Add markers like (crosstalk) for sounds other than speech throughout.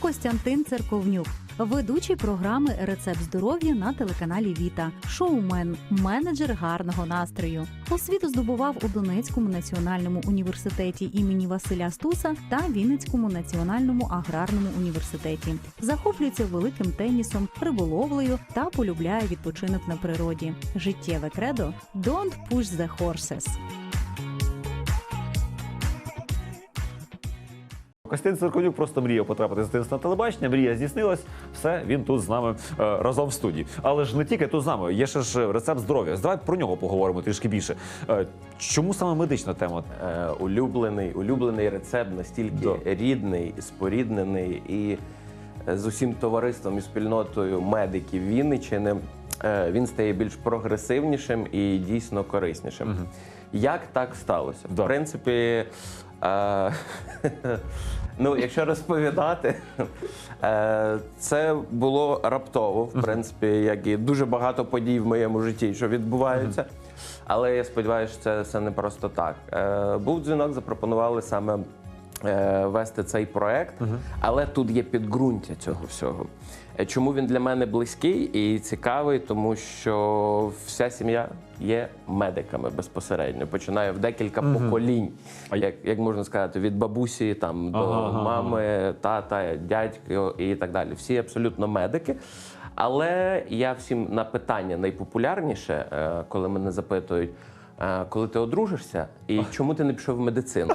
Костянтин Церковнюк, ведучий програми Рецепт здоров'я на телеканалі Віта, шоумен, менеджер гарного настрою. Освіту здобував у Донецькому національному університеті імені Василя Стуса та Вінницькому національному аграрному університеті. Захоплюється великим тенісом, риболовлею та полюбляє відпочинок на природі. Життєве кредо «Don't push the horses». Костянтин Цирконюк просто мріяв потрапити з дитинства на телебачення. Мрія здійснилась. Все, він тут з нами е, разом в студії. Але ж не тільки тут з нами. Є ще ж рецепт здоров'я. Давай про нього поговоримо трішки більше. Е, чому саме медична тема? Е, улюблений, улюблений рецепт настільки Да. рідний, споріднений і е, з усім товариством і спільнотою медиків Вінниччини е, він стає більш прогресивнішим і дійсно кориснішим. Як так сталося? Да. В принципі, е, (laughs) ну, якщо розповідати, е, це було раптово, в принципі, як і дуже багато подій в моєму житті, що відбуваються. Але я сподіваюся, що це все не просто так. Е, був дзвінок, запропонували саме вести цей проект, але тут є підґрунтя цього всього. Е, Чому він для мене близький і цікавий? Тому що вся сім'я є медиками безпосередньо. Починає в декілька поколінь, як, як можна сказати, від бабусі там до мами, тата, дядько і так далі. Всі абсолютно медики. Але я всім на питання найпопулярніше, е, коли мене запитують. е, Коли ти одружишся, і чому ти не пішов в медицину?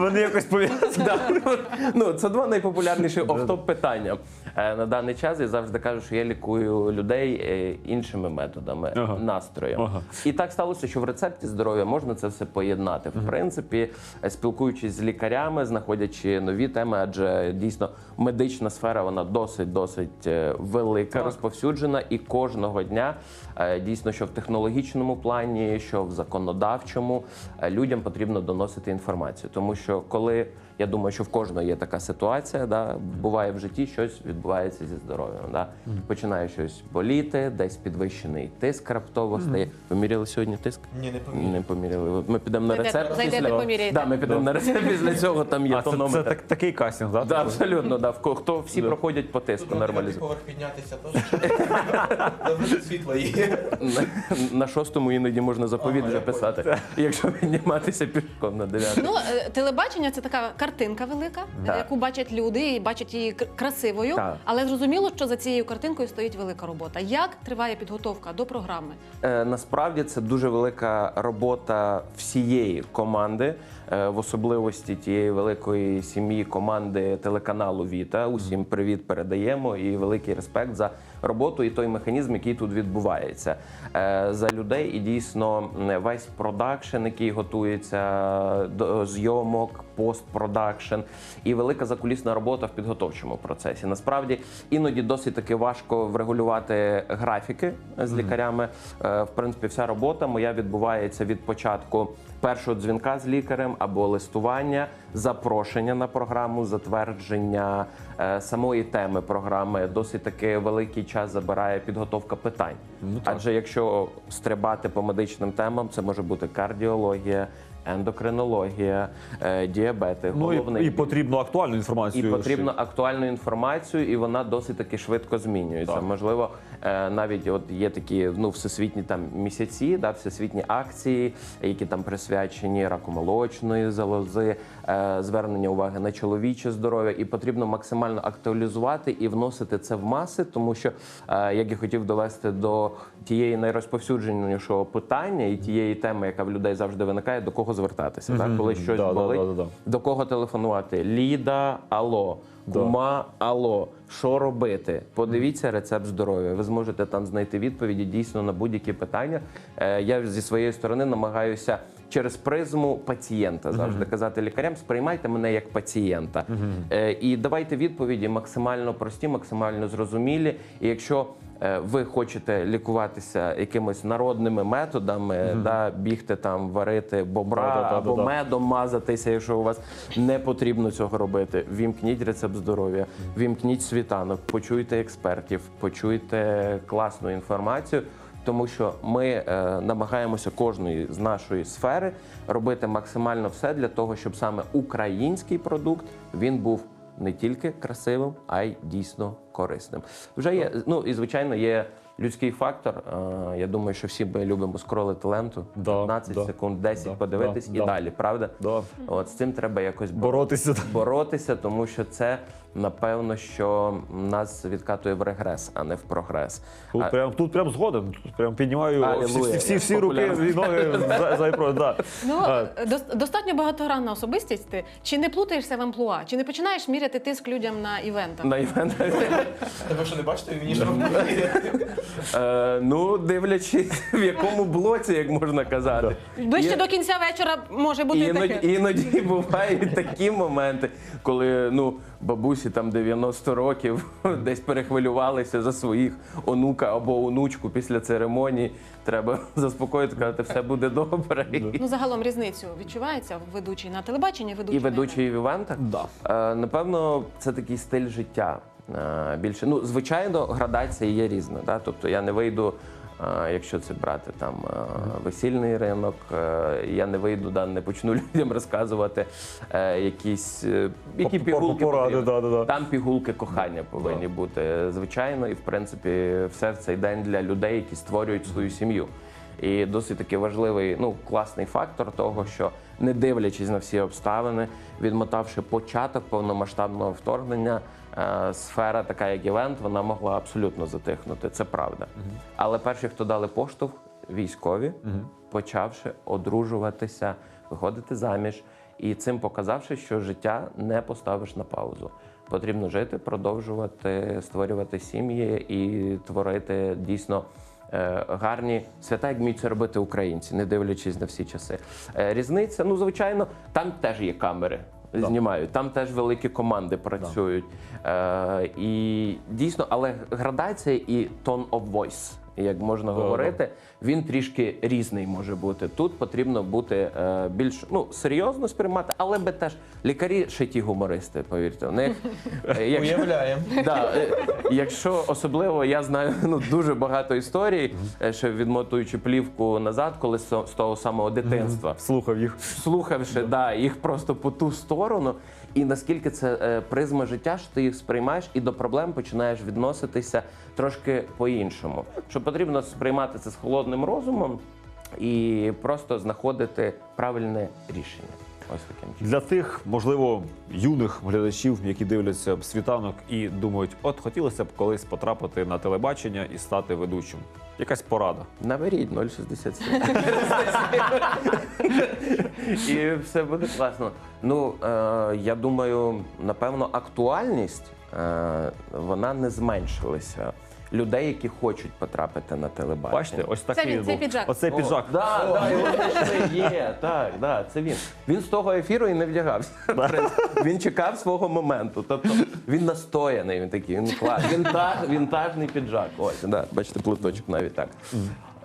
Вони якось пов'язані. Ну, це два найпопулярніші офтоп питання Е, на даний час. Я завжди кажу, що я лікую людей е, іншими методами, настроєм. І так сталося, що в рецепті здоров'я можна це все поєднати. В принципі, е, спілкуючись з лікарями, знаходячи нові теми, адже дійсно медична сфера вона досить досить велика, розповсюджена, і кожного дня дійсно, що в технологічному плані, що в законодавчому людям потрібно доносити інформацію, тому що коли я думаю, що в кожного є така ситуація, да, буває в житті щось відбувається зі здоров'ям. Да. Починає щось боліти, десь підвищений тиск раптово стає. Ви міряли сьогодні тиск? Ні, не помітив. Не поміряли. Ми підемо на рецепт. зайдете, після- поміряєте. Да, ми підемо на рецепт. Після цього там є А це, це тонометр. так, такий кастинг, да? Да, абсолютно, да. Хто всі проходять по тиску Тут на поверх піднятися теж. Світло є. На, шостому іноді можна заповіт Ага, вже я писати, якщо підніматися пішком на дев'ятий. Ну, е, телебачення це така картинка велика, Да. яку бачать люди і бачать її кр- красивою. Так. Але зрозуміло, що за цією картинкою стоїть велика робота. Як триває підготовка до програми? Е, Насправді це дуже велика робота всієї команди, е, в особливості тієї великої сім'ї команди телеканалу Віта. Усім привіт передаємо і великий респект за роботу і той механізм, який тут відбувається Е, за людей. І дійсно м, весь продакшн, який готується до зйомок, постпродакшн і велика закулісна робота в підготовчому процесі. Насправді іноді досить таки важко врегулювати графіки з лікарями. Е, В принципі, вся робота моя відбувається від початку першого дзвінка з лікарем або листування, запрошення на програму, затвердження е, самої теми програми. Досить таки великий час забирає підготовка питань. Адже якщо стрибати по медичним темам, це може бути кардіологія. Ендокринологія, е, діабети, Ну головний і, і потрібно актуальну інформацію. І потрібно актуальну інформацію, і вона досить таки швидко змінюється. Так. Можливо, е, навіть от є такі ну всесвітні там місяці, да, всесвітні акції, які там присвячені раку молочної залози, е, звернення уваги на чоловіче здоров'я, і потрібно максимально актуалізувати і вносити це в маси, тому що як я хотів довести до тієї найрозповсюдженішого питання і тієї теми, яка в людей завжди виникає, до кого звертатися, так коли щось Да, да, болить. да, да, да. До кого телефонувати? Ліда, алло, кума, алло. Що робити? Подивіться рецепт здоров'я. Ви зможете там знайти відповіді дійсно на будь-які питання. Е, Я зі своєї сторони намагаюся через призму пацієнта завжди казати лікарям: сприймайте мене як пацієнта. Е, І давайте відповіді максимально прості, максимально зрозумілі. І якщо ви хочете лікуватися якимись народними методами, да, бігти там, варити бобра Да-да-да-да-да. або медом мазатися, якщо у вас не потрібно цього робити. Вімкніть рецепт здоров'я, вімкніть світанок, почуйте експертів, почуйте класну інформацію. Тому що ми е, намагаємося кожної з нашої сфери робити максимально все для того, щоб саме український продукт він був не тільки красивим, а й дійсно корисним. Вже є, ну і звичайно, є людський фактор. Е, Я думаю, що всі ми любимо скролити ленту Да, 15 да, секунд, 10 да, подивитись да, і да. далі, правда? Да. От з цим треба якось Боротися. боротися, тому що це напевно, що нас відкатує в регрес, а не в прогрес. Тут А- прям тут прям згоден. Тут прям піднімаю всі, всі, всі, всі руки і ноги за, за і проти. Да. Ну А, достатньо багатогранна особистість. Ти чи не плутаєшся в амплуа, чи не починаєш міряти тиск людям на івентах? На івентах. Та що не бачите, мені ж. Е, ну, дивлячись, в якому блоці, як можна казати. Ближче до кінця вечора може бути Іноді, бувають такі моменти, коли ну, бабусі там 90 років (laughs) десь перехвилювалися за своїх онука або онучку після церемонії. Треба (laughs) заспокоїти, сказати, все буде добре. Ну загалом різницю відчувається в ведучій на телебаченні, ведучій І ведучий в івентах. Да. Е, напевно, це такий стиль життя. Е, більше. Ну, звичайно, градація є різна. Да? Тобто я не вийду, якщо це брати там е, весільний ринок, е, я не вийду, да, не почну (laughs) людям розказувати е, якісь які пігулки. поради, да, да, да. Там пігулки кохання повинні бути, звичайно, і в принципі все в цей день для людей, які створюють свою сім'ю. І досить таки важливий, ну класний фактор того, що не дивлячись на всі обставини, відмотавши початок повномасштабного вторгнення, сфера, така як івент, вона могла абсолютно затихнути. Це правда. Але перші, хто дали поштовх, військові, почавши одружуватися, виходити заміж, і цим показавши, що життя не поставиш на паузу. Потрібно жити, продовжувати створювати сім'ї і творити дійсно е, гарні свята, як вміють це робити українці, не дивлячись на всі часи. Е, Різниця, ну звичайно, там теж є камери. Знімають, там теж великі команди працюють. Е, і дійсно, але градація і tone of voice, як можна говорити, він трішки різний може бути. Тут потрібно бути е, більш ну, серйозно сприймати, але би теж лікарі ще ті гумористи, повірте. У них, е, (laughs) якщо, Уявляємо. (laughs) Да, е, якщо особливо я знаю ну дуже багато історій, е, ще відмотуючи плівку назад, коли з з того самого дитинства. Слухав їх. Слухавши, да, їх просто по ту сторону, і наскільки це е, призма життя, що ти їх сприймаєш і до проблем починаєш відноситися трошки по-іншому. Що потрібно сприймати це з холодним розумом і просто знаходити правильне рішення. Ось таким чином. Для тих, можливо, юних глядачів, які дивляться світанок і думають, от хотілося б колись потрапити на телебачення і стати ведучим. Якась порада. Наберіть 0,67. І все буде класно. Ну, е, я думаю, напевно, актуальність е, вона не зменшилася. Людей, які хочуть потрапити на телебачення. Бачите, ось такий він, цей був. піджак. Оцей піджак. О, да, да, його знайшли. Є, так, да, це він. Він з того ефіру і не вдягався. (laughs) В принципі, Він чекав свого моменту. Тобто він настояний, він такий, він клас. Вінтаж, вінтажний піджак. Ось, да, бачите, плиточок навіть так.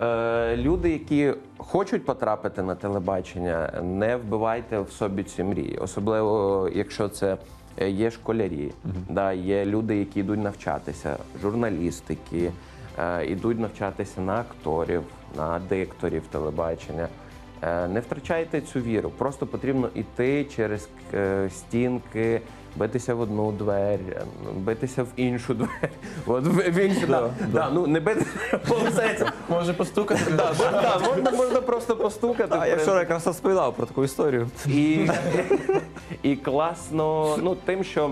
Е, люди, які хочуть потрапити на телебачення, не вбивайте в собі ці мрії. Особливо, якщо це є школярі, да, є люди, які йдуть навчатися, журналістики, е, йдуть навчатися на акторів, на дикторів телебачення. Е, Не втрачайте цю віру. Просто потрібно йти через е, стінки, битися в одну двері, е, битися в іншу двері. (laughs) От в, іншу, да, да, ну не битися (laughs) полицейця. Може постукати? Да, да, можна, можна просто постукати. А я вчора якраз розповідав про таку історію. І, (laughs) і класно ну, тим, що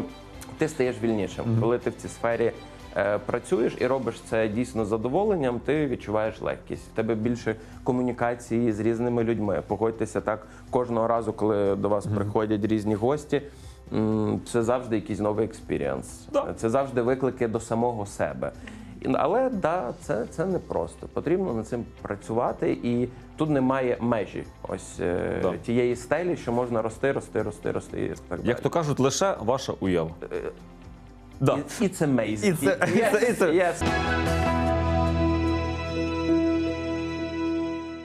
ти стаєш вільнішим. Коли ти в цій сфері е, працюєш і робиш це дійсно з задоволенням, ти відчуваєш легкість. В тебе більше комунікації з різними людьми. Погодьтеся так кожного разу, коли до вас приходять різні гості. Це завжди якийсь новий експірієнс. Да. Це завжди виклики до самого себе. Але да, це, це не просто. Потрібно над цим працювати, і тут немає межі ось е, Да. тієї стелі, що можна рости, рости, рости, рости. І так Як то кажуть, лише ваша уява. Да. І, і це amazing. It's, це- it's, це- it's Yes, yes.